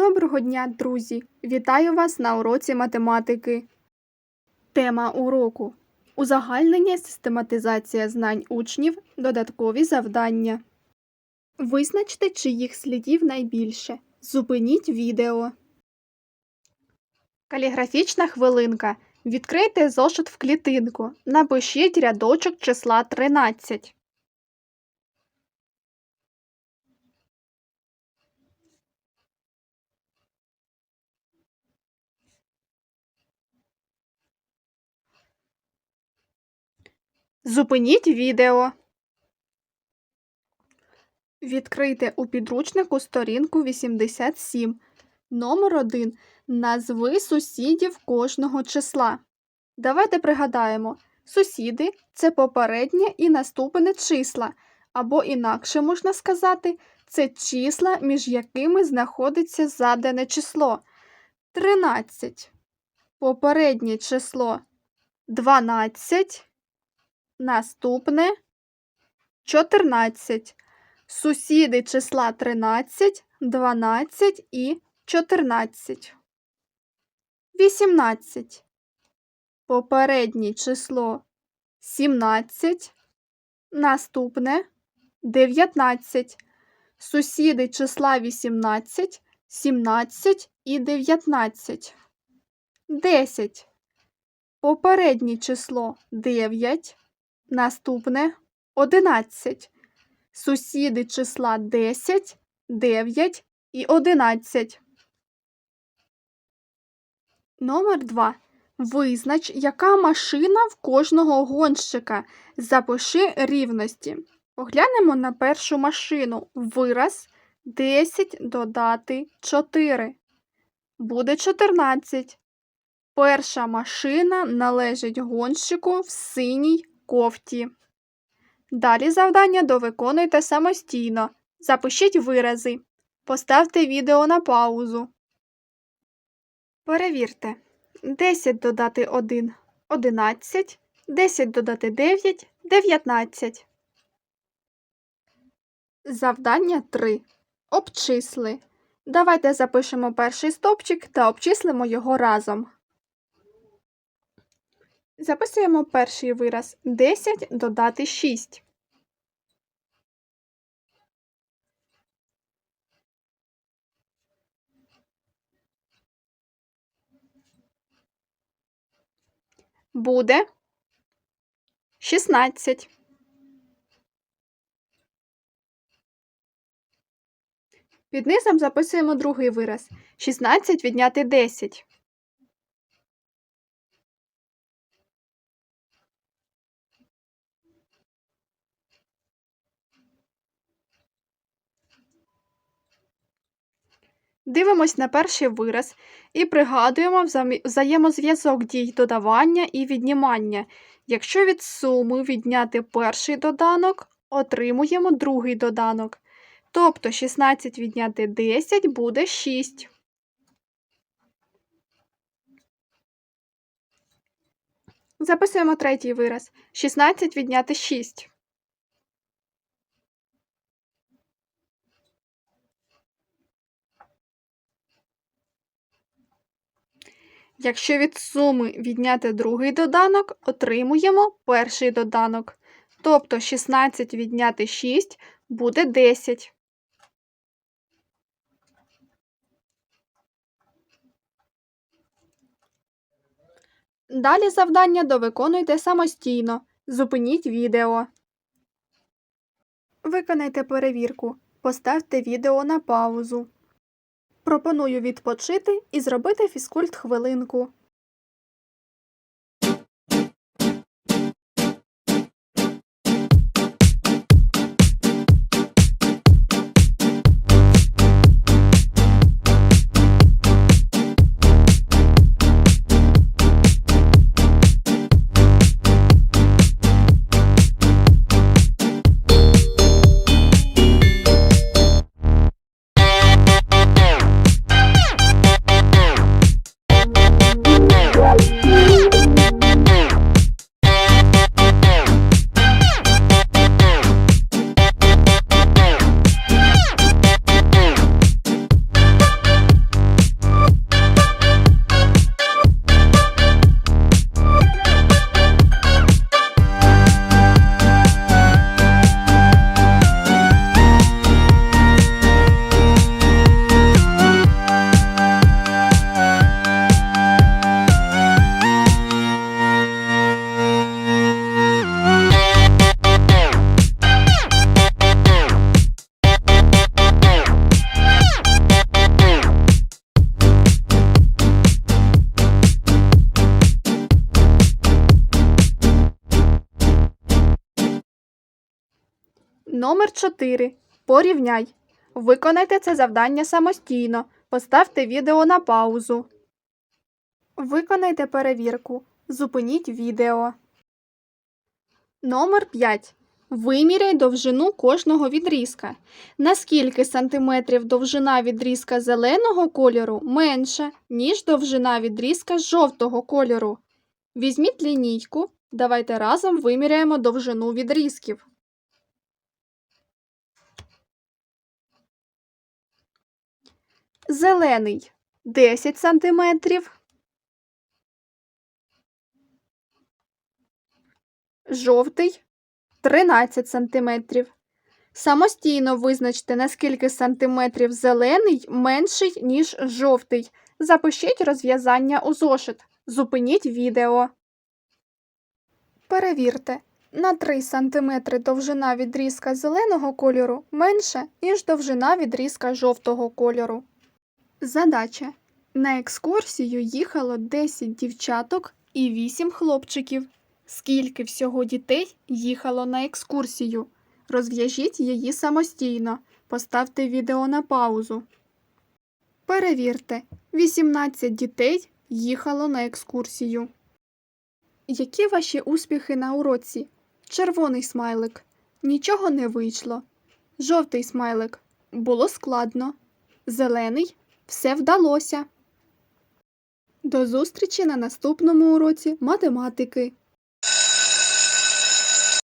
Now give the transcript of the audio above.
Доброго дня, друзі! Вітаю вас на уроці математики. Тема уроку Узагальнення, систематизація знань учнів, додаткові завдання. Визначте, чиїх слідів найбільше. Зупиніть відео. Каліграфічна хвилинка. Відкрийте зошит в клітинку. Напишіть рядочок числа 13. Зупиніть відео. Відкрийте у підручнику сторінку 87. Номер 1. Назви сусідів кожного числа. Давайте пригадаємо. Сусіди це попереднє і наступне числа, або інакше можна сказати, це числа, між якими знаходиться задане число. 13. Попереднє число 12. Наступне 14. Сусіди числа 13, 12 і 14. 18. Попереднє число 17. Наступне 19. Сусіди числа 18, 17 і 19. 10. Попереднє число 9. Наступне 11. Сусіди числа 10, 9 і 11. Номер 2. Визнач, яка машина в кожного гонщика. Запиши рівності. Поглянемо на першу машину. Вираз 10 додати 4. Буде 14. Перша машина належить гонщику в синій кофті. Далі завдання довиконуйте самостійно. Запишіть вирази. Поставте відео на паузу. Перевірте. 10 додати 1 11, 10 додати 9 19. Завдання 3. Обчисли. Давайте запишемо перший стовпчик та обчислимо його разом. Записуємо перший вираз 10 додати 6. Буде 16. Під низом записуємо другий вираз. 16 відняти 10. Дивимось на перший вираз і пригадуємо взаємозв'язок дій додавання і віднімання. Якщо від суми відняти перший доданок, отримуємо другий доданок. Тобто 16 відняти 10 буде 6. Записуємо третій вираз. 16 відняти 6. Якщо від суми відняти другий доданок, отримуємо перший доданок. Тобто 16 відняти 6 буде 10. Далі завдання довиконуйте самостійно. Зупиніть відео. Виконайте перевірку. Поставте відео на паузу. Пропоную відпочити і зробити фізкульт хвилинку. Номер 4. Порівняй. Виконайте це завдання самостійно. Поставте відео на паузу. Виконайте перевірку. Зупиніть відео. Номер 5. Виміряй довжину кожного відрізка. Наскільки сантиметрів довжина відрізка зеленого кольору менша, ніж довжина відрізка жовтого кольору? Візьміть лінійку. Давайте разом виміряємо довжину відрізків. Зелений 10 сантиметрів. Жовтий 13 сантиметрів. Самостійно визначте, наскільки сантиметрів зелений менший, ніж жовтий. Запишіть розв'язання у зошит. Зупиніть відео. Перевірте. На 3 см довжина відрізка зеленого кольору менша, ніж довжина відрізка жовтого кольору. Задача. На екскурсію їхало 10 дівчаток і 8 хлопчиків. Скільки всього дітей їхало на екскурсію? Розв'яжіть її самостійно. Поставте відео на паузу. Перевірте. 18 дітей їхало на екскурсію. Які ваші успіхи на уроці? Червоний смайлик. Нічого не вийшло. Жовтий смайлик. Було складно. Зелений. Все вдалося. До зустрічі на наступному уроці математики.